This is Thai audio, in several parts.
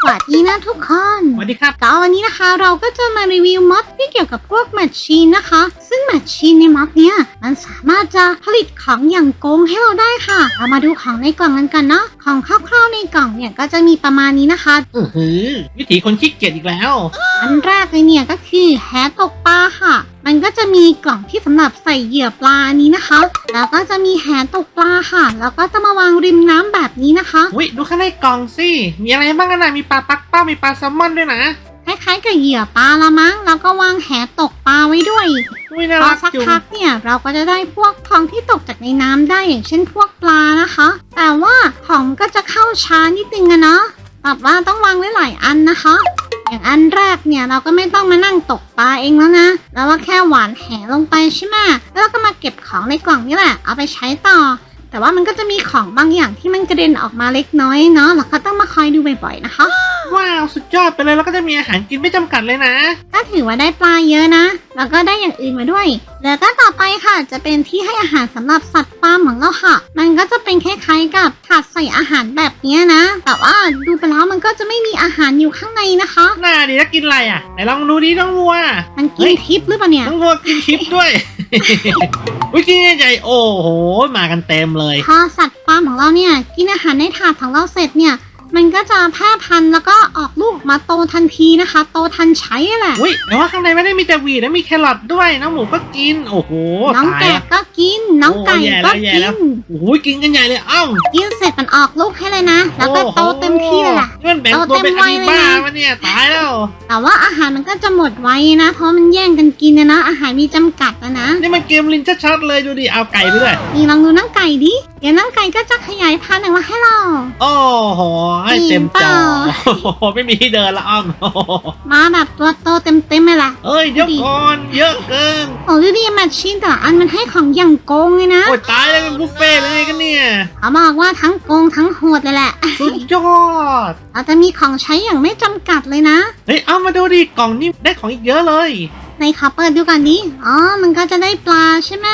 สวัสดีนะทุกคนสวัสดีครับก็วันนี้นะคะเราก็จะมารีวิวม็อดที่เกี่ยวกับพวกแมชชีนนะคะ ซึ่งแมชชีนในม็อดเนี้ยมันสามารถจะผลิตของอย่างโกงให้เราได้ค่ะ เรามาดูของในกล่องกันกันเนาะของคร่าวๆในกล่องเนี่ยก็จะมีประมาณนี้นะคะอือหือวิถีคนขี้เกียจอีกแล้ว อันแรกเลยเนี่ยก็คือแหตกปลาค่ะ มันก็จะมีกล่องที่สำหรับใส่เหยื่อปลาอันนี้นะคะ แล้วก็จะมีแหตกปลาค่ะ แล้วก็จะมาวางริมน้ำแบบนี้นะคะอุ้ยดูข้างในกล่องสิ มีอะไรบ้างกันนะมีปลาปักเป้ามีปลาแซลมอนด้วยนะคล้ายๆกับเหยื่อปลาละมั้ง แล้วก็วางแหตกปลาไว้ด้วยอุ้ยน่าพอรักสักจุงพักเนี่ยเราก็จะได้พวกของที่ตกจากในน้ำได้อย่างเช่นพวกปลานะคะ แต่ว่าของก็จะเข้าช้านิดนึงอะเนาะแบบว่าต้องวางไว้หลายอันนะคะ อย่างอันแรกเนี่ยเราก็ไม่ต้องมานั่งตกปลาเองแล้วนะแล้วว่าแค่หวานแหลงไปใช่ไหมแล้วก็มาเก็บของในกล่องนี่แหละเอาไปใช้ต่อ แต่ว่ามันก็จะมีของบางอย่างที่มันกระเด็นออกมาเล็กน้อยเนาะเราก็ต้องมาคอยดูบ่อยๆนะคะ ว้าวสุดยอดไปเลยแล้วก็จะมีอาหารกินไม่จำกัดเลยนะ ก็ถือว่าได้ปลาเยอะนะ แล้วก็ได้อย่างอื่นมาด้วย แล้วก็ต่อไปค่ะ จะเป็นที่ให้อาหารสำหรับสัตว์ฟาร์มของเราค่ะ มันก็จะเป็นคล้ายๆกับถาดใส่อาหารแบบเนี้ยนะ แต่ว่าดูไปแล้วมันก็จะไม่มีอาหารอยู่ข้างในนะคะ น่าดีแล้วกินอะไรอะไหนลองดูดิน้องวัว มันกิเฮ้นยทิพย์หรือเปล่าเนี่ย น้องวัวกินชิปด้วย อุ้ยกินใหญ่โอ้โห มากันเต็มเลย พอสัตว์ฟาร์มของเราเนี่ยกินอาหารในถาดของเราเสร็จเนี่ย มันก็จะแพร่พันธุ์แล้วก็ออกลูกมาโตทันทีนะคะ โตทันใช้แหละ อุ้ยแต่ว่าข้างในไม่ได้มีแต่หวีนะมีแครอทด้วยน้องหมูก็กิน โอ้โหน้องตายแกะละก็กิน น้องไก่โอ้แย่แล้ก็วแย่กิแล้วนโอ้โหกินกันใหญ่เลยเอ้ากินเสร็จมันออกลูกให้เลยนะ แล้วก็โตเต็มที่เลยล่ะ นี่มันแบ่งตัวเป็นอะมีบ้ามาเนี่ยตายแล้ว แต่ว่าอาหารมันก็จะหมดไวนะ เพราะมันแย่งกันกินนะนะอาหารมีจำกัดนะนะ นี่มันเกมลินชัดๆเลยดูดิเอาไก่ไปด้วยนี่ลองดูน้องไก่ดิเดี๋ยวน้องไก่ก็จะขยายพันธุ์ออกมาให้เรา โอ้โหให้เต็มจอจริงเปล่าโอ้โหไม่มีที่เดินละอ้อมโอ้โหมาแบบตัวโตเต็มๆเลยล่ะ เอ้ยเดี๋ยวก่อนเยอะเกิน โอ้ดูดิแมชชีนแต่ละอันมันให้ของอย่างโกงเลยนะโอ้ยตายแล้วเป็นบุฟเฟ่ต์เลยกันเนี่ย เขาบอกว่าทั้งโกงทั้งโหดเลยแหละ สุดยอด เราจะมีของใช้อย่างไม่จำกัดเลยนะ เฮ้ยเอามาดูดิกล่องนี่ได้ของอีกเยอะเลย ในขอเปิดดูก่อนดิ อ๋อ มันก็จะได้ปลาใช่ไหม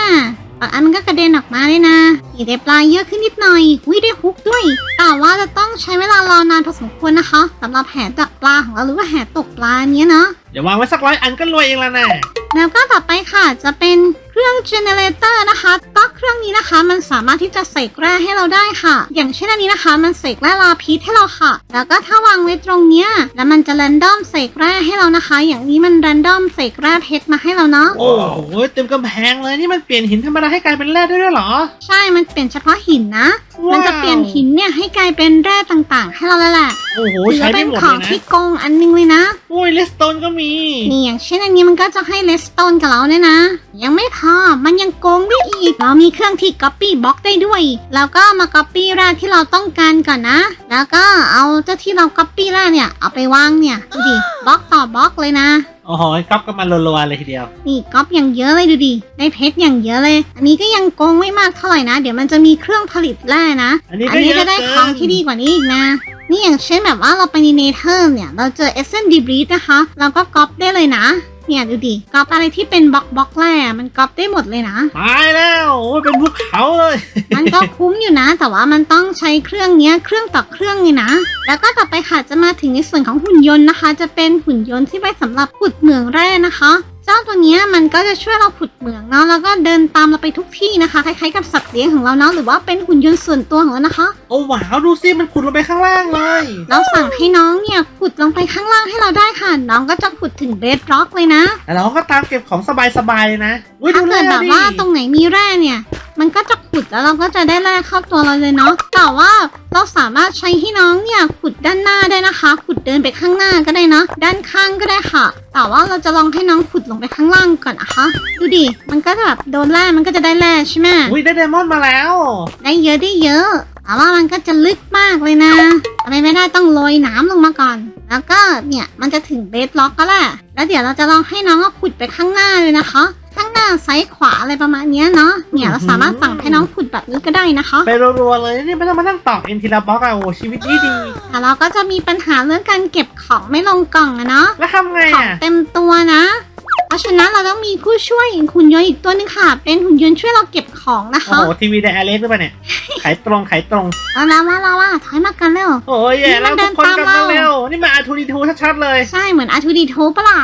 บางอันมันก็กระเด็นออกมาเลยนะอีกได้ปลาเยอะขึ้นนิดหน่อยวิได้ฮุกด้วย แต่ว่าจะต้องใช้เวลารอนานพอสมควรนะคะสำหรับแหดักปลาของเราหรือว่าแหตกปลาเนี้ยเนาะเดี๋ยววางไว้สักร้อยอันก็รวยเองละนะแล้วก็ต่อไปค่ะจะเป็น เครื่องเจเนเรเตอร์นะคะปลั๊กเครื่องนี้นะคะ มันสามารถที่จะเสกแร่ให้เราได้ค่ะ อย่างเช่นอันนี้นะคะ มันเสกแร่ลาพีชให้เราค่ะ แล้วก็ถ้าวางไว้ตรงเนี้ยแล้วมันจะแรนดอมเสกแร่ให้เรานะคะ อย่างนี้มันแรนดอมเสกแร่เพชรมาให้เราเนาะโอ้โหเต็มกำแพงเลยนี่มันเปลี่ยนหินธรรมดาให้กลายเป็นแร่ได้ด้วยเหรอ ใช่มันเปลี่ยนเฉพาะหินนะ มันจะเปลี่ยนหินเนี่ยให้กลายเป็นแร่ต่างๆ ให้เราแล้วแหละโอ้โหถือใช้ว่าไม่เป็นหมดขเลองยนะที่โกงอันนึงเลยนะโอ้ยเลสโตนก็มีนี่อย่างเช่นอันนี้มันก็จะให้เลสโตนกับเราเนี่ยนะ ยังไม่พอมันยังโกงได้อีก เรามีเครื่องที่ Copy บล็อกได้ด้วย แล้วก็มา Copy แร่ที่เราต้องการก่อนนะ แล้วก็เอาเจ้าที่เรา Copy แร่เนี่ย เอาไปวางเนี่ยดูดิบล็อกต่อบล็อกเลยนะ โอ้โหก๊อปกันมารัวๆเลยทีเดียว นี่ก๊อปอย่างเยอะเลยดูดิ ได้เพชรอย่างเยอะเลย อันนี้ก็ยังโกงไม่มากเท่าไหร่นะ เดี๋ยวมันจะมีเครื่องผลิตแร่นะ อันนี้อัก็นนี้เยอะจะได้เกิของนที่ดีกว่านี้อีกนะนี่อย่างเช่นแบบว่าเราไปในเนเธอร์เนี่ย เราเจอเอเซนดีบรีดนะคะ เราก็ก๊อปได้เลยนะ เนี่ยดูดิก๊อปอะไรที่เป็นบล็อกบล็อกแร่มันก๊อปได้หมดเลยนะ ตายแล้วโอ้ยเป็นภูเขาเลย มันก็คุ้มอยู่นะ แต่ว่ามันต้องใช้เครื่องเนี้ยเครื่องต่อเครื่องเลยนะ แล้วก็ต่อไปค่ะจะมาถึงในส่วนของหุ่นยนต์นะคะ จะเป็นหุ่นยนต์ที่ไว้สำหรับขุดเหมืองแร่นะคะ เจ้าตัวเนี้ยมันก็จะช่วยเราขุดเหมืองเนาะแล้วก็เดินตามเราไปทุกที่นะคะคล้ายๆกับสัตว์เลี้ยงของเราเนาะหรือว่าเป็นหุ่นยนต์ส่วนตัวของเรานะคะโอ้ว้าวดูสิมันขุดลงไปข้างล่างเลยเราสั่งให้น้องเนี่ยขุดลงไปข้างล่างให้เราได้ค่ะ น้องก็จะขุดถึงเบสร็อกเลยนะแล้วเราก็ตามเก็บของสบายๆเลยนะอุ้ยถ้าดูเกิดแร่แบบดิว่าตรงไหนมีแร่เนี่ย มันก็จะขุดแล้วเราก็จะได้แร่เข้าตัวเราเลยเนาะแต่ว่าเราสามารถใช้ให้น้องเนี่ยขุดด้านหน้าได้นะคะ ขุดเดินไปข้างหน้าก็ได้เนาะด้านข้างก็ได้ค่ะ แต่ว่าเราจะลองให้น้องขุดลงไปข้างล่างก่อนนะคะ ดูดิ มันก็จะแบบโดนแร่มันก็จะได้แร่ใช่ไหมอุ้ยได้ไดมอนด์มาแล้ว ได้เยอะได้เยอะ แต่ว่ามันก็จะลึกมากเลยนะทำไมไม่ได้ต้องโรยน้ำลงมาก่อน แล้วก็เนี่ยมันจะถึงเบสล็อกก็แหละแล้วเดี๋ยวเราจะลองให้น้องเอาขุดไปข้างหน้าเลยนะคะ ข้างหน้าซ้ายขวาอะไรประมาณเนี้ยเนาะเนี่ยเราสามารถสั่งให้น้องขุดแบบนี้ก็ได้นะคะไปรัวๆเลยนี่ไม่ต้องมานั่งตอกเอ็นทีละบล็อกอะโอ้ชีวิตดีดีแต่เราก็จะมีปัญหาเรื่องการเก็บของไม่ลงกล่องอะเนาะแล้วทำไงของอะเต็มตัวนะเราะฉะนั้นเราต้องมีผู้ช่วยหุ่นยนต์อีกตัวหนึงค่ะ เป็นหุ่นยนต์ช่วยเราเก็บของนะโอ้คะโหทีวีไดอะเล็กหรือเปล่าเนี่ยขายตรงขายตรง เอาละว่าเราว่าถอยมากันเร็ว โอ้ยแย่แล้วนี่มันเดิทุนกคนกลับตามมาเราเร็วนี่มาอาทูดีทูชัดๆเลย ใช่เหมือนอาทูดีโทปะล่ะ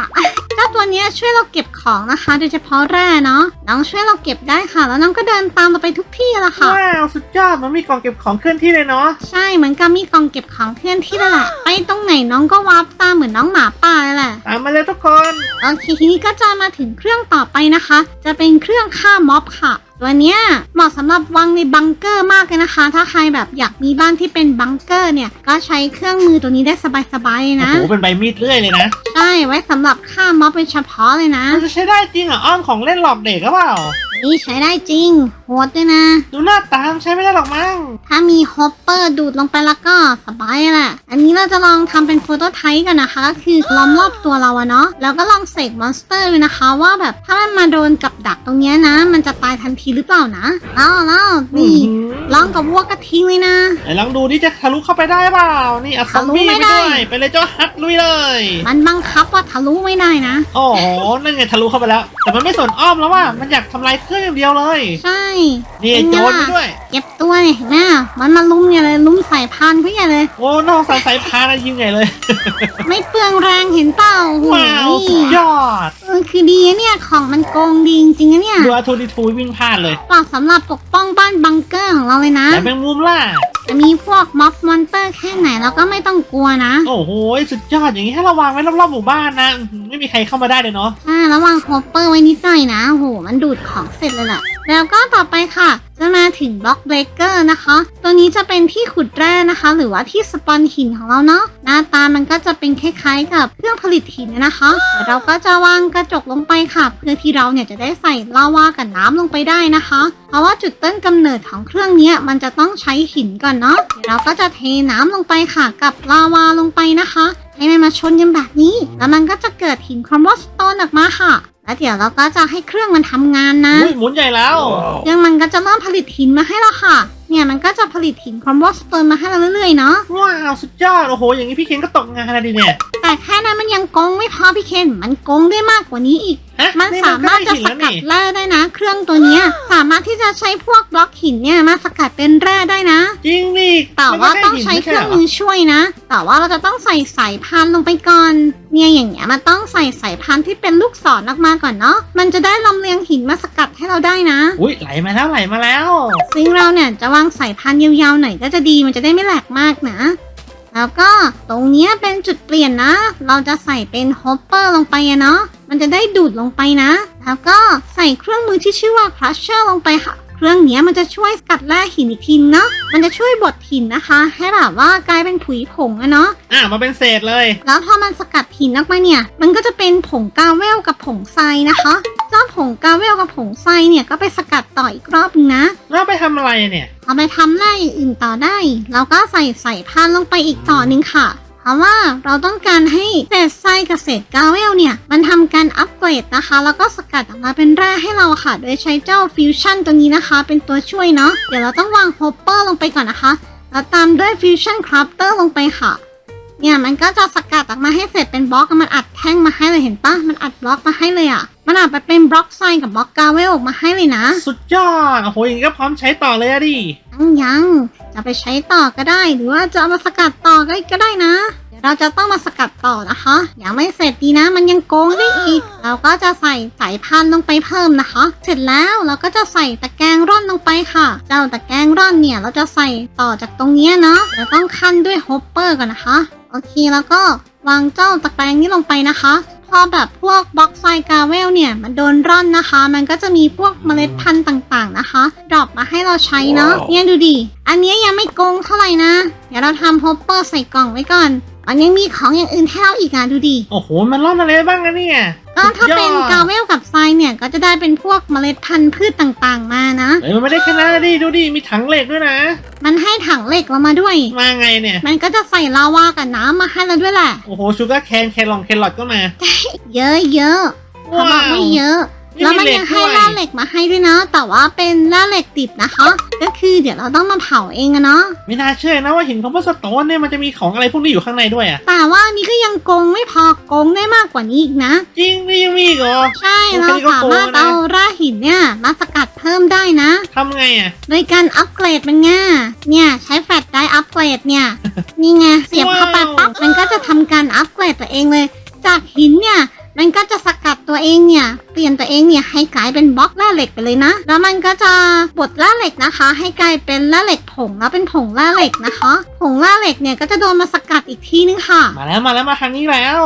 เจ้าตัวเนี้ยช่วยเราเก็บของนะคะ โดยเฉพาะแร่เนาะน้องช่วยเราเก็บได้ค่ะ แล้วน้องก็เดินตามเราไปทุกที่ละค่ะ ว้าวสุดยอดมันมีกล่องเก็บของเคลื่อนที่เลยเนาะใช่เหมือนกับมีกล่องเก็บของเคลื่อนที่นั่นแหละไปตรงไหนน้องก็วาร์ปตามเหมือนน้องหมาป่าเลยแหละตามมาเลยทุกคน โอเคทีนี้ก็จะมาถึงเครื่องต่อไปนะคะ จะเป็นเครื่องฆ่าม็อบค่ะ ตัวเนี้ยเหมาะสำหรับวางในบังเกอร์มากเลยนะคะ ถ้าใครแบบอยากมีบ้านที่เป็นบังเกอร์เนี่ย ก็ใช้เครื่องมือตัวนี้ได้สบายๆเลยโอ้นะโหเป็นใบมีดเลื่อยเลยนะใช่ไว้สำหรับฆ่าม็อบเป็นเฉพาะเลยนะ มันจะใช้ได้จริงเหรออ้อมของเล่นหลอกเด็กหรือเปล่า นี่ใช้ได้จริงโหดด้วยนะ ดูหน้าตามนใช้ไม่ได้หรอกมั้ง ถ้ามีฮอปเปอร์ดูดลงไปแล้วก็สบายแหละ อันนี้เราจะลองทำเป็นโฟโตไทป์กันนะคะก็คือล้อมรอบตัวเราอะเนาะ แล้วก็ลองเสกมอนสเตอร์ดูนะคะว่าแบบถ้ามันมาโดนกับดักตรงเนี้ยนะ มันจะตายทันทีหรือเปล่านะแล้วแล้วนี่อื้อหือลองกับวัวกระทิงเลยนะ ไหนลองดูนี่จะทะลุเข้าไปได้เปล่า นี่เอาซอมบี้ทะลุไม่ไปได้ ด้วยไปเลยเจ้าฮัทลุยเลย มันบังคับว่าทะลุไม่ได้นะ โอ้โห นั่นไงทะลุเข้าไปแล้ว แต่มันไม่สนอ้อมแล้วว่า มันอยากทำลายเครื่องอย่างเดียวเลยใช่นี่เป็โจไงรไปล่ะด้วยเก็บตัวเนี่ยเห็นไหมมันมาลุมเนี่ยเลยลุมใส่พานเขาใหญ่เลย โอ้นอกสายสายพานะยิงไงเลย ไม่เปลืองแรงเห็นเปล่าโอ้โหว้าวสุดยอดเออคือดีนะเนี่ยของมันโกงดีจริงๆนะเนี่ยดูอาทูดีทูวิ่งพลาดเลยเปล่าสำหรับปกป้องบ้านบังเกอร์ของเราเลยนะแต่เป็นมุมล่า จะมีพวกม็อบมอนเตอร์แค่ไหนเราก็ไม่ต้องกลัวนะโอ้โหสุดยอดอย่างนี้ให้ระวังไว้รอบๆหมู่บ้านนะอื้อหือไม่มีใครเข้ามาได้เลยเนาะใช่ระวังโฮปเปอร์ไว้นิดหน่อยนะโหมันดูดของเสร็จเลยแหละแล้วก็ต่อไปค่ะ จะมาถึงบล็อกเบรกเกอร์นะคะ ตัวนี้จะเป็นที่ขุดแร่นะคะ หรือว่าที่สปอนหินของเราเนาะหน้าตามันก็จะเป็นคล้ายๆ กับเครื่องผลิตหินนะคะเดี๋ยวเราก็จะวางกระจกลงไปค่ะ เพื่อที่เราเนี่ยจะได้ใส่ลาวากับน้ำลงไปได้นะคะ เพราะว่าจุดต้นกำเนิดของเครื่องนี้มันจะต้องใช้หินก่อนเนาะเราก็จะเทน้ำลงไปค่ะ กับลาวาลงไปนะคะให้มันมาชนกันแบบนี้ แล้วมันก็จะเกิดหินครอมบอสโตนออกมาค่ะ แล้วเดี๋ยวเราก็จะให้เครื่องมันทำงานนะ อุ้ยหมุนใหญ่แล้วเครื่องมันก็จะเริ่มผลิตหินมาให้เราค่ะ เนี่ยมันก็จะผลิตหินครอมบอสโตนมาให้เราเรื่อยๆเนาะ ว้าว สุดยอด โอ้โห อย่างนี้พี่เคนก็ตกงานนะดิเนี่ย แต่แค่นั้นมันยังโกงไม่พอพี่เคนมันโกงได้มากกว่านี้อีก ฮะมันสามารถจะนี่สมันก็กัได้ดหินแร่ได้นะ เครื่องตัวเนี้ย สามารถที่จะใช้พวกบล็อกหินเนี่ยมาสกัดเป็นแร่ได้นะ จริงนี่แต่ว่าต้องใช้เครื่องมือช่วยนะ แต่ว่าเราจะต้องใส่สายพานลงไปก่อน เนี่ยอย่างเงี้ยมันต้องใส่สายพานที่เป็นลูกศรออกมาก่อนเนาะ มันจะได้ลำเลียงหินมาสกัดให้เราได้นะ อุ้ยไหลมาแล้วไหลมาแล้ว ซึ่งเราเนี่ยจะวางสายพานยาวๆหน่อยก็จะดีมันจะได้ไม่แหลกมากนะ แล้วก็ตรงเนี้ยเป็นจุดเปลี่ยนนะ เราจะใส่เป็นฮอปเปอร์ลงไปอะเนาะ มันจะได้ดูดลงไปนะ แล้วก็ใส่เครื่องมือที่ชื่อว่าครัชเชอร์ลงไปค่ะ เครื่องเนี้ยมันจะช่วยกัดแร่หินอีกทีเนาะ มันจะช่วยบดหินนะคะ ให้แบบว่ากลายเป็นผุยผงอะเนาะ อะมาเป็นเศษเลย แล้วพอมันสกัดหินออกมาเนี่ย มันก็จะเป็นผงกาเวลกับผงทรายนะคะเจ้าผงกาเวลกับผงทรายเนี่ยก็ไปสกัดต่ออีกรอบนึงนะแล้วไปทำอะไรเนี่ย เอาไปทำแร่อย่างอื่นต่อได้เราก็ใส่ใส่พานลงไปอีกต่อหนึ่งค่ะ เพราะว่าเราต้องการให้เศษทรายกับเศษกาเวลเนี่ย มันทำการอัปเกรดนะคะ แล้วก็สกัดออกมาเป็นแร่ให้เราค่ะ โดยใช้เจ้าฟิวชั่นตัวนี้นะคะ เป็นตัวช่วยเนาะเดี๋ยวเราต้องวางโฮปเปอร์ลงไปก่อนนะคะ แล้วตามด้วยฟิวชั่นคราฟเตอร์ลงไปค่ะเนี่ยมันก็จะสกัดออกมาให้เสร็จเป็นบล็อกมันอัดแท่งมาให้เลยเห็นปะมันอัดบล็อกมาให้เลยอะ่ะ มันอัดไปเป็นบล็อกทรายกับบล็อกกาเวลออกมาให้เลยนะ สุดยอดโอ้โหอย่างนี้ก็พร้อมใช้ต่อเลยอะดิ ยังยังจะไปใช้ต่อก็ได้ หรือว่าจะเอามาสกัดต่อก็ก็ได้นะเดี๋ยวเราจะต้องมาสกัดต่อนะคะยังไม่เสร็จดีนะ มันยังโกงได้อีก เราก็จะใส่สายพันลงไปเพิ่มนะคะ เสร็จแล้วเราก็จะใส่ตะแกรงร่อนลงไปค่ะ เจ้าตะแกรงร่อนเนี่ยเราจะใส่ต่อจากตรงเนี้เนาะเราต้องขั้นด้วยฮอปเปอร์ก่อนนะคะ โอเคแล้วก็วางเจ้าตะแกรงนี้ลงไปนะคะ พอแบบพวกบล็อกไซกาเวลเนี่ย มันโดนร่อนนะคะ มันก็จะมีพวกเมล็ดพันธุ์ต่างๆนะคะ ดรอปมาให้เราใช้เนาะเนี่ยดูดิ อันนี้ยยังไม่โกงเท่าไหร่นะ เดี๋ยวเราทำฮอปเปอร์ใส่กล่องไว้ก่อน มันยังมีของอย่างอื่นให้เราอีกอะดูดิโอ้โห มันร่อนอะไรบ้างอะเนี่ยก็ถ้าเป็นสุดยอดกาเวลกับทรายเนี่ยก็จะได้เป็นพวกเมล็ดพันธุ์พืชต่างๆมานะเฮ้ยมันไม่ได้แค่นั้นนะดิดูดิมีถังเหล็กด้วยนะ มันให้ถังเหล็กเรามาด้วย มาไงเนี่ย มันก็จะใส่ลาวากับน้ำมาให้เราด้วยแหละ โอ้โหชูการ์แคนแครองแครอทก็มา เยอะเยอะๆเขาบอกว่าเยอะนี่ แล้วมีมันเหล็กยังให้ด้วยแร่เหล็กมาให้ด้วยนะ แต่ว่าเป็นแร่เหล็กดิบนะคะ ก็คือเดี๋ยวเราต้องมาเผาเองอะเนาะไม่น่าเชื่อนะว่าหินคอมโพสโตนเนี่ยมันจะมีของอะไรพวกนี้อยู่ข้างในด้วยอะแต่ว่านี่ก็ยังโกงไม่พอโกงได้มากกว่านี้อีกนะ จริงนี่ยังมีอีกเหรอ ใช่โอเคเราก็สาโกงมารถนะเอาแร่หินเนี่ยมาสกัดเพิ่มได้นะทำไงอะโดยการอัปเกรดมันง่ายเนี่ยใช้แฟลชไดรฟ์อัปเกรดเนี่ย นี่ไงเสียบเข้าไปว้าวปั๊บมันก็จะทำการอัปเกรดตัวเองเลย จากหินเนี่ย มันก็จะสกัดตัวเองเนี่ย เปลี่ยนตัวเองเนี่ยให้กลายเป็นบล็อกแร่เหล็กไปเลยนะ แล้วมันก็จะบดแร่เหล็กนะคะ ให้กลายเป็นแร่เหล็กผงแล้วเป็นผงแร่เหล็กนะคะ ผงแร่เหล็กเนี่ยก็จะโดนมาสกัดอีกทีนึงค่ะ มาแล้วมาแล้วมาทางนี้แล้ว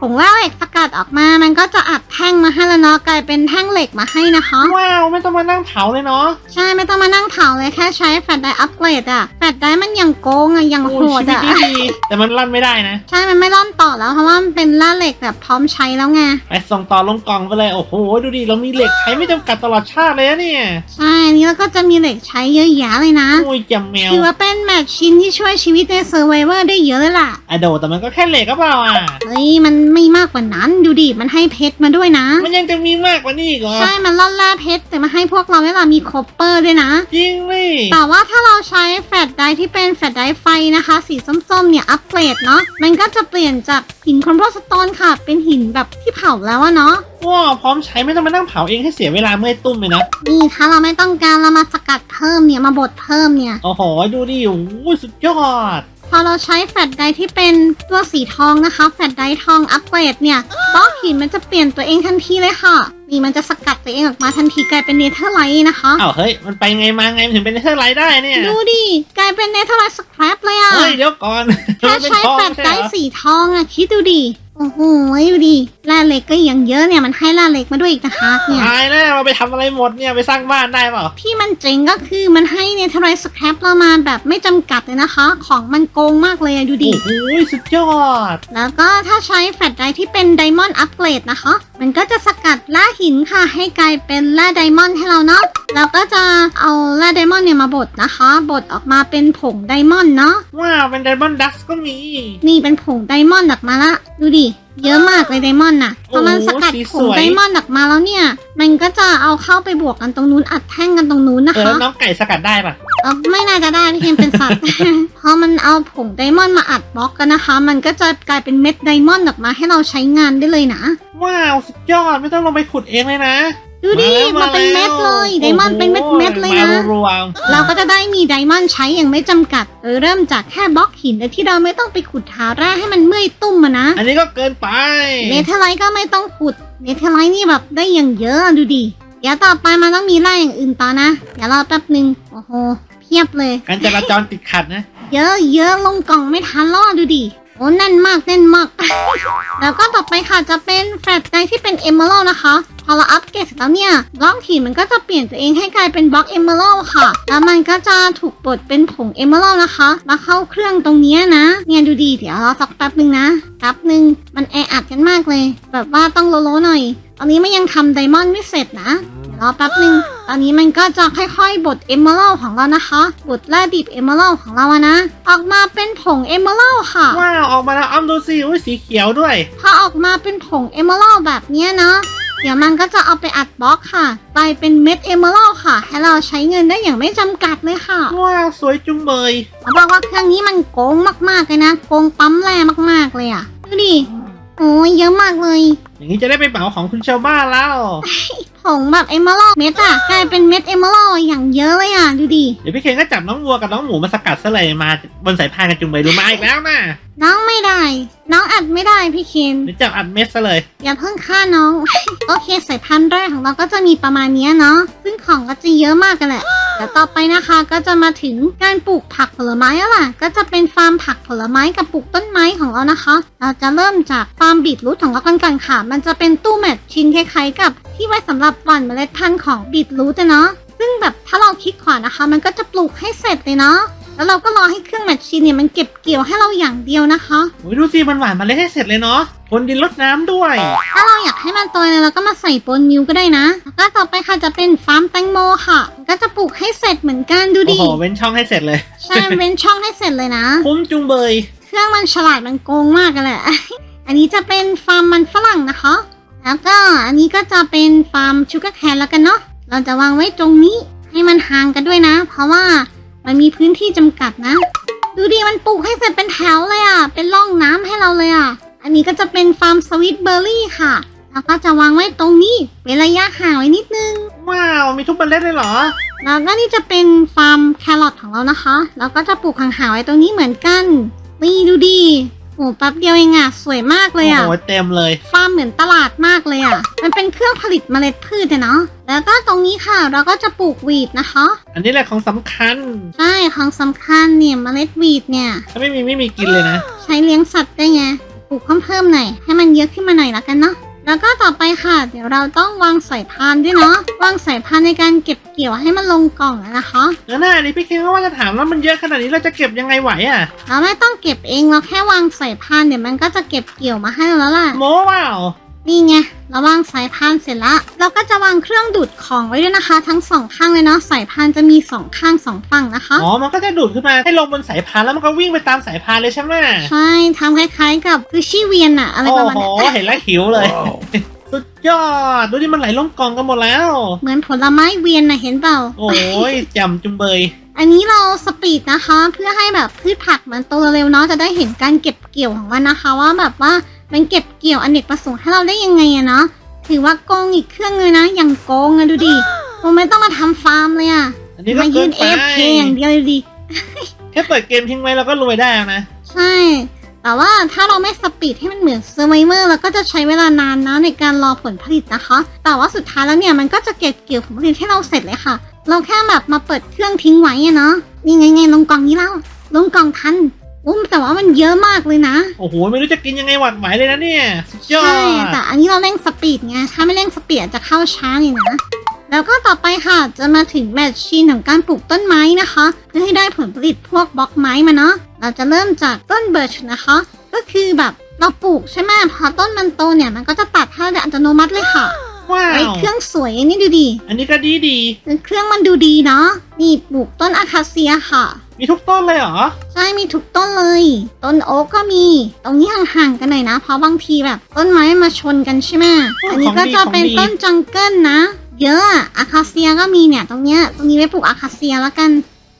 ผงแร่เหล็กสกัดออกมา มันก็จะอัดแท่งมาให้แล้วเนาะกลายเป็นแท่งเหล็กมาให้นะคะ ว้าวไม่ต้องมานั่งเผาเลยเนาะใช่ไม่ต้องมานั่งเผาเลยแค่ใช้แฟลชไดรฟ์อัปเกรดอะแฟลชไดรฟ์มันยังโกงอะยังโอ้โหดชีวิตอะดีๆแต่มันลั่นไม่ได้นะใช่มันไม่ร่อนต่อแล้วเพราะว่ามันเป็นล่าเหล็กแบบพร้อมใช้แล้วไงไปส่งต่อลงกล่องไปเลยโอ้โหดูดิเรามีเหล็กใช้ไม่จำกัดตลอดชาติเลยนะเนี่ยใช่อันนี้แล้วก็จะมีเหล็กใช้เยอะแยะเลยนะโอ้ยจำแมวถือว่าเป็นแมชชินที่ช่วยชีวิตในเซอร์ไวเวอร์ได้เยอะเลยล่ะอะโดแต่มันก็แค่เหล็กก็เปล่าอะ เฮ้ยมันไม่มากกว่านั้นดูดิมันให้เพชรมาด้วยนะ มันยังจะมีมากกว่านี้อีกเหรอ ใช่ มันล่อนแร่เพชรแต่มาให้พวกเราเวลามีคอปเปอร์ด้วยนะ จริงนี่แต่ว่าถ้าเราใช้แฟลชไดรฟ์ที่เป็นแฟลชไดรฟ์ไฟนะคะ สีส้มๆเนี่ยอัปเกรดเนาะมันก็จะเปลี่ยนจากหินคอมโพสโตนค่ะ เป็นหินแบบที่เผาแล้วอะเนาะว้าวพร้อมใช้ไม่ต้องมานั่งเผาเองให้เสียเวลาเมื่อยตุ้มเลยนะนี่ถ้าเราไม่ต้องการเรามาสกัดเพิ่มเนี่ยมาบดเพิ่มเนี่ยโอ้โหดูดิโอ้โหสุดยอด พอเราใช้แฟลชไดรฟ์ที่เป็นตัวสีทองนะคะ แฟลชไดรฟ์ทองอัปเกรดเนี่ยบล็อกหินมันจะเปลี่ยนตัวเองทันทีเลยค่ะ นี่มันจะสกัดตัวเองออกมาทันทีกลายเป็นเนเธอร์ไลท์นะคะ อ้าวเฮ้ย มันไปไงมาไงมันถึงเป็นเทอร์ไลท์ได้เนี่ย ดูดิ กลายเป็นเนเธอร์ไลท์สครับเลยอะเฮ้ยเดี๋ยวก่อนแค่มันเป็นใช้ทองแฟลชใช่ไดเหรรอฟ์สีทองอะคิดดูดิ โอ้โหดูดิแร่เหล็กก็อย่างเยอะเนี่ยมันให้แร่เหล็กมาด้วยอีกนะคะเนี่ย ตายแล้วเราไปทำอะไรหมดเนี่ยไปสร้างบ้านได้เปล่าที่มันเจ๋งก็คือมันให้เนเธอร์ไลท์สครับเรามาแบบไม่จำกัดเลยนะคะ ของมันโกงมากเลยอะดูดิ โอ้โหสุดยอด แล้วก็ถ้าใช้แฟลชไดรฟ์ที่เป็นไดมอนด์อัปเกรดนะคะ มันก็จะสกัดแร่หินค่ะ ให้กลายเป็นแร่ไดมอนด์ให้เราเนาะ แล้วก็จะเอาแร่ไดมอนด์เนี่ยมาบดนะคะ บดออกมาเป็นผงไดมอนด์เนาะ ว้าวเป็นไดมอนด์ดัสก็มี นี่เป็นผงไดมอนด์ออกมาละ ดูดิ เยอะมากเลยไดมอนด์น่ะพอมันสกัดผงไดมอนด์ออกมาแล้วเนี่ย มันก็จะเอาเข้าไปบวกกันตรงนู้นอัดแท่งกันตรงนู้นนะเออคะ น้องไก่สกัดได้ปะเออไม่น่าจะได้พี่เคนเป็นสัตว์ พอมันเอาผงไดมอนด์มาอัดบล็อกกันนะคะ มันก็จะกลายเป็นเม็ดไดมอนด์ออกมาให้เราใช้งานได้เลยนะ ว้าว สุดยอดไม่ต้องลงไปขุดเองเลยนะ ดูดิามันเป็นเม็ดเลยไดมอนด์เป็นเม็ดเม็ดๆเลยนะ มารัวๆเราก็จะได้มีไดมอนด์ใช้อย่างไม่จำกัดโดยเริ่มจากแค่บล็อกหินโดยที่เราไม่ต้องไปขุดหาแร่ให้มันเมื่อยตุ้มอะนะอันนี้ก็เกินไป เนเธอร์ไลท์ก็ไม่ต้องขุดเนเธอร์ไลท์นี่แบบได้อย่างเยอะอะดูดิ เดี๋ยวต่อไปมันต้องมีแร่อย่างอื่นต่อนะ เดี๋ยวรอแป๊บหนึ่งโอ้โห เพียบเลย การจราจรติดขัดนะ เยอะเยอะลงกล่องไม่ทันรอดดูดิ โอ้แน่นมากแน่นมาก แล้วก็ต่อไปค่ะจะเป็นแฟลชไดที่เป็นเอมเมอรัลนะคะ พอเราอัปเกรดเสร็จแล้วเนี่ยบล็อกหินมันก็จะเปลี่ยนตัวเองให้กลายเป็นบล็อกเอมเมอรัลค่ะ แล้วมันก็จะถูกบดเป็นผงเอมเมอรัลนะคะ มาเข้าเครื่องตรงนี้นะ เนี่ยดูดีเดี๋ยวรอสักแป๊บหนึ่งนะแป๊บหนึ่งมันแออัดกันมากเลย แบบว่าต้องโลโลหน่อย ตอนนี้มันยังทำไดมอนด์ไม่เสร็จนะเดี๋ยวรอแป๊บหนึ่งตอนนี้มันก็จะค่อยๆบดเอมเมอรัลของเรานะคะบดแร่ดิบเอมเมอรัลของเราอะนะ ออกมาเป็นผงเอมเมอรัลค่ะ ว้าวออกมาแล้วอ้ำดูสิอุ้ยสีเขียวด้วย พอออกมาเป็นผงเอมเมอรัลแบบเนี้ยเนาะเดี๋ยวมันก็จะเอาไปอัดบล็อกค่ะกลายเป็นเม็ดเอมเมอรัลค่ะ ให้เราใช้เงินได้อย่างไม่จำกัดเลยค่ะว้าวสวยจุงเบยเขาบอกว่าเครื่องนี้มันโกงมากๆเลยนะโกงปั๊มแร่มากๆเลยอะดูดิโอ้ยเยอะมากเลย อย่างนี้จะได้ไปเหมาของคุณชาวบ้านแล้ว ผงแบบเอมเมอรัลเม็ดอะกลายเป็นเม็ดเอมเมอรัลอย่างเยอะเลยอะดูดิ เดี๋ยวพี่เคนก็จับน้องวัวกับน้องหมูมาสกัดซะเลยมาบนสายพานกันจุงเบยดูมาอีกแล้วนะน้องไม่ได้ น้องอัดไม่ได้พี่เคนเดี๋ยวจับอัดเม็ดซะเลย อย่าเพิ่งฆ่าน้อง โอเคสายพันธุ์แรกของเราก็จะมีประมาณเนี้ยเนาะซึ่งของก็จะเยอะมากกันแหละ เดี๋ยวต่อไปนะคะก็จะมาถึงการปลูกผักผลไม้แล้วล่ะ ก็จะเป็นฟาร์มผักผลไม้กับปลูกต้นไม้ของเรานะคะ เราจะเริ่มจากฟาร์มบีทรูทของเรากันก่อนค่ะ มันจะเป็นตู้แมทชิ้นคล้ายๆกับ ที่ไว้สำหรับหว่านเมล็ดพันธุ์ของบีทรูทเนาะซึ่งแบบถ้าเราคลิกขวานะคะ มันก็จะปลูกให้เสร็จเลยเนาะ แล้วเราก็รอให้เครื่องแมทชินเนี่ยมันเก็บเกี่ยวให้เราอย่างเดียวนะคะโอ้ยดูสิมันหวานมาเลยให้เสร็จเลยเนาะพรวนดินรดน้ำด้วย ถ้าเราอยากให้มันโตเลยเราก็มาใส่โปนมิวก็ได้นะแล้วก็ต่อไปค่ะจะเป็นฟาร์มแตงโมค่ะ ก็จะปลูกให้เสร็จเหมือนกันดูโอ้ดิโหเว้นช่องให้เสร็จเลยใช่เว้นช่องให้เสร็จเลยนะ คุ้มจุงเบย เครื่องมันฉลาดมันโกงมากกันแหละ อันนี้จะเป็นฟาร์มมันฝรั่งนะคะ แล้วก็อันนี้ก็จะเป็นฟาร์มชูการ์แคนแล้วกันเนาะ เราจะวางไว้ตรงนี้ให้มันห่างกันด้วยนะ เพราะว่า มันมีพื้นที่จำกัดนะ ดูดิมันปลูกให้เสร็จเป็นแถวเลยอะ่ะ เป็นร่องน้ำให้เราเลยอะ่ะ อันนี้ก็จะเป็นฟาร์มสวิตเบอร์รี่ค่ะ แล้วก็จะวางไว้ตรงนี้เว้นระยะห่างไว้นิดนึง ว้าว มีทุกเมล็ดเลยเหรอ แล้วก็นี่จะเป็นฟาร์มแครอทของเรานะคะ แล้วก็จะปลูกห่างๆไว้ตรงนี้เหมือนกัน นี่ดูดิ โอ้แป๊บเดียวเองอะสวยมากเลยโอ้อะโหเต็มเลยฟาร์มเหมือนตลาดมากเลยอะมันเป็นเครื่องผลิตเมล็ดพืชอะเนาะแล้วก็ตรงนี้ค่ะเราก็จะปลูกวีดนะคะ อันนี้แหละของสำคัญ ใช่ของสำคัญเนี่ยเมล็ดวีดเนี่ย ถ้าไม่มีไม่มีกินเลยนะ ใช้เลี้ยงสัตว์ได้ไงปลูกเพิ่มเพิ่มๆหน่อยให้มันเยอะขึ้นมาหน่อยละกันเนาะแล้วก็ต่อไปค่ะ เดี๋ยวเราต้องวางสายพานด้วยเนาะวางสายพานในการเก็บ เกี่ยวให้มันลงกล่องอะนะคะแล้วหน้านี่พี่เคนก็ว่าจะถามว่ามันเยอะขนาดนี้เราจะเก็บยังไงไหวอะเราไม่ต้องเก็บเองเราแค่วางสายพานเดี๋ยวมันก็จะเก็บเกี่ยวมาให้เราแล้วล่ะ โม้เปล่านี่ไงเราวางสายพานเสร็จแล้วเราก็จะวางเครื่องดูดของไว้ด้วยนะคะ ทั้งสองข้างเลยเนาะสายพานจะมีสองข้างสองฝั่งนะคะ อ๋อ มันก็จะดูดขึ้นมาให้ลงบนสายพานแล้วมันก็วิ่งไปตามสายพานเลยใช่ไหมใช่ทำคล้ายๆกับคือชี่เวียนอะอะไรโอ้ประมาณโหนั้นเห็นแล้วหิวเลยสุด ยอด ดูดิมันไหลลงกล่องกันหมดแล้ว เหมือนผลไม้เวียนนะเห็นเปล่า โอ้ยแจ่มจุมเบย อันนี้เราสปีดนะคะ เพื่อให้แบบพืชผักมันโตเร็วๆเนาะจะได้เห็นการเก็บเกี่ยวของมันนะคะ ว่าแบบว่ามันเก็บเกี่ยวอเนกประสงค์ให้เราได้ยังไงอะเนาะถือว่าโกงอีกเครื่องเลยนะอย่างโกงอะดูดิผมไม่ต้องมาทำฟาร์มเลยอะอันนี้ก็มาเกิยืนนไป AFK อย่างเดียวเลยดิ แค่เปิดเกมทิ้งไว้เราก็รวยได้แล้วนะ ใช่ แต่ว่าถ้าเราไม่สปีดให้มันเหมือนเซอร์ไวเมอร์เราก็จะใช้เวลานานนะในการรอผลผลิตนะคะ แต่ว่าสุดท้ายแล้วเนี่ยมันก็จะเก็บเกี่ยวผลผลิตให้เราเสร็จเลยค่ะ เราแค่แบบมาเปิดเครื่องทิ้งไว้อะเนาะนี่ไงไงลงกล่องนี้แล้วลงกล่องทันอุ้มแต่ว่ามันเยอะมากเลยนะ โอ้โห ไม่รู้จะกินยังไงหวัดไหวเลยนะเนี่ยสุดยอใช่ดแต่อันนี้เราเร่งสปีดไงถ้าไม่เร่งสปีดอาจจะเข้าช้าเลยนะ แล้วก็ต่อไปค่ะจะมาถึงแมชชีนของการปลูกต้นไม้นะคะ เพื่อให้ได้ผลผลิตพวกบล็อกไม้มาเนาะเราจะเริ่มจากต้นเบิร์ชนะคะ ก็คือแบบเราปลูกใช่ไหมพอต้นมันโตเนี่ยมันก็จะตัดให้โดยอัตโนมัติเลยค่ะว้าไอ้วเครื่องสวยนี่ดูดิอันนี้ก็ดีดีเครื่องมันดูดีเนาะนี่ปลูกต้นอะคาเซียค่ะ มีทุกต้นเลยเหรอ ใช่มีทุกต้นเลย ต้นโอ๊กก็มี ตรงนี้ห่างๆกันหน่อยนะ เพราะบางทีแบบ ต้นไม้มาชนกันใช่ไหมโอ้อันนี้ก็ของดีจะเป็นของดีต้นจังเกิลนะ เยอะอะอาคาเซียก็มีเนี่ย ตรงเนี้ยตรงนี้ไว้ปลูกอาคาเซียแล้วกัน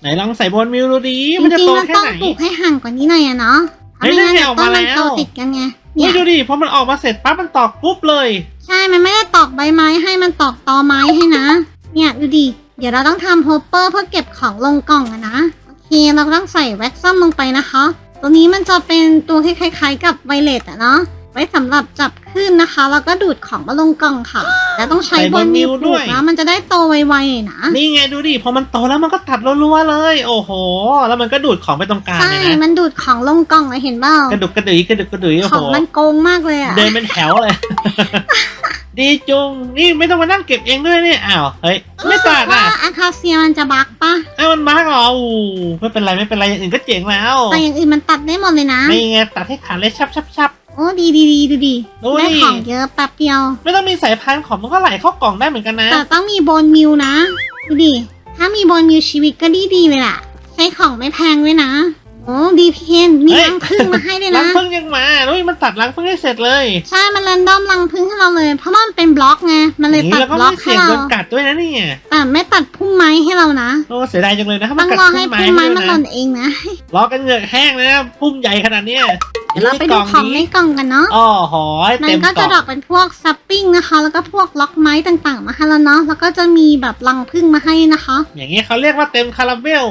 ไหนลองใส่บนมิวดูดีจมันจะริงโตๆเราแค่ต้องไหน ปลูกให้ห่างกว่านี้หน่อยอะเนาะเฮ้ยทำไม่งั้นนั่นไงเดี๋ยวออกต้มานมันแล้ว โตติดกันไงเฮ้เนี่ยยดูดิพอมันออกมาเสร็จปั๊บมันตอกปุ๊บเลย ใช่มันไม่ได้ตอกใบไม้ให้มันตอกตอไม้ให้นะ เนี่ยดูดิเดี๋ยวเราต้องทำโฮปเปอร์เพื่อเก็บของลงกล่องอะนะโอเคเราต้องใส่แว็กซัมลงไปนะคะ ตัวนี้มันจะเป็นตัวที่คล้ายๆกับไวเลตอะเนาะ ไว้สำหรับจับขึ้นนะคะ แล้วก็ดูดของมาลงกล่องค่ะ แล้วต้องใช้ใส่บบนนนิ้นิ้ววปด้ลูวกย นะมันจะได้โตไวๆหน่อยนะนี่ไงดูดิพอมันโตแล้วมันก็ตัดรัวๆเลย โอ้โห แล้วมันก็ดูดของไปตรงกลางใช่เลยนะมันดูดของลงกล่องเลยเห็นเปล่ากระดุกกระดุยกระดุกกระดุยโอ้ขอโหงมันโกงมากเลยอะเดินเป็นแถวเลย ดีจุงนี่ไม่ต้องมานั่งเก็บเองด้วยเนี่ยอ้าวเฮ้ยไม่ตัดว่าอะอาคาเซียมันจะบักปะอ้าวมันมาร์กเหรออู้ไม่เป็นไรไม่เป็นไรอย่างอื่นก็เจ๋งแล้วแต่อย่างอื่นมันตัดได้หมดเลยนะ นี่ไงตัดให้ขาดเลยชับชับชับ โอ้ดีดีดีดูดิดูดิ ได้ของเยอะแป๊บเดียว ไม่ต้องมีสายพานของมันก็ไหลเข้ากล่องได้เหมือนกันนะ แต่ต้องมีโบนมิวนะ ดูดิ ถ้ามีโบนมิวชีวิตก็ดีดีๆเลยล่ะ ใช้ของไม่แพงด้วยนะ โอ้ดีพีเคนมีเฮ้ย รังพึ่งมาให้ด้วยรังนะพึ่งยังมาด้วยมันตัดรังพึ่งให้เสร็จเลยใช่มันแรนดอมรังพึ่งให้เราเลย เพราะมันเป็นบล็อกไง มันเลยอย่างตันี้ดแล้วก็บล็อกไม่ให้เสี่ยงเรา โดนกัดด้วยนะเนี่ยแต่ไม่ตัดพุ่มไม้ให้เรานะ โอ้เสียดายจังเลยนะถ้าต้มัอนงกัดรอพุ่ให้มไม้พุ่มไม้ด้มัวนยหล่นะนเองนะ รอกันเหงือกแห้งเลยนะพุ่มใหญ่ขนาดเนี้ย เดี๋ยวเราไปดูของในกล่องกันเนาะอ๋อหอยมันเต็มก็กล่จะองดอกเป็นพวกซับปิ้งนะคะ แล้วก็พวกล็อกไม้ต่างๆ มาให้แล้วเนาะ แล้วก็จะมีแบบรังพึ่งมาให้นะคะ อย่างนี้เขาเรียกว่าเต็มคาราเบล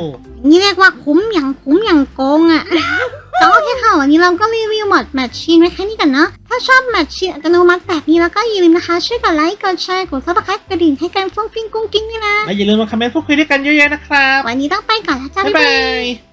นี่เรียกว่าคุ้มอย่างคุ้มอย่างโกงอะ่ะ แต่โอเคค่ะวันนี้เราก็รีวิวหมดแมทชีนไว้แค่นี้กันเนาะ ถ้าชอบแมทชีนอัตโนมัติแบบนี้แล้วก็อย่าลืมนะคะ ช่วยกดไลค์ กดแชร์ กดซับสไครต์กระดิ่งให้กันฟุ้งฟิ้งกุ้งกิ้งด้วยนะ และอย่าลืมมาคอมเมนต์พูดคุยด้วยกันเยอะๆนะครับ วันนี้ต้องไปก่อนแล้วจ้าบ๊ายบ๊ายบาบาย ย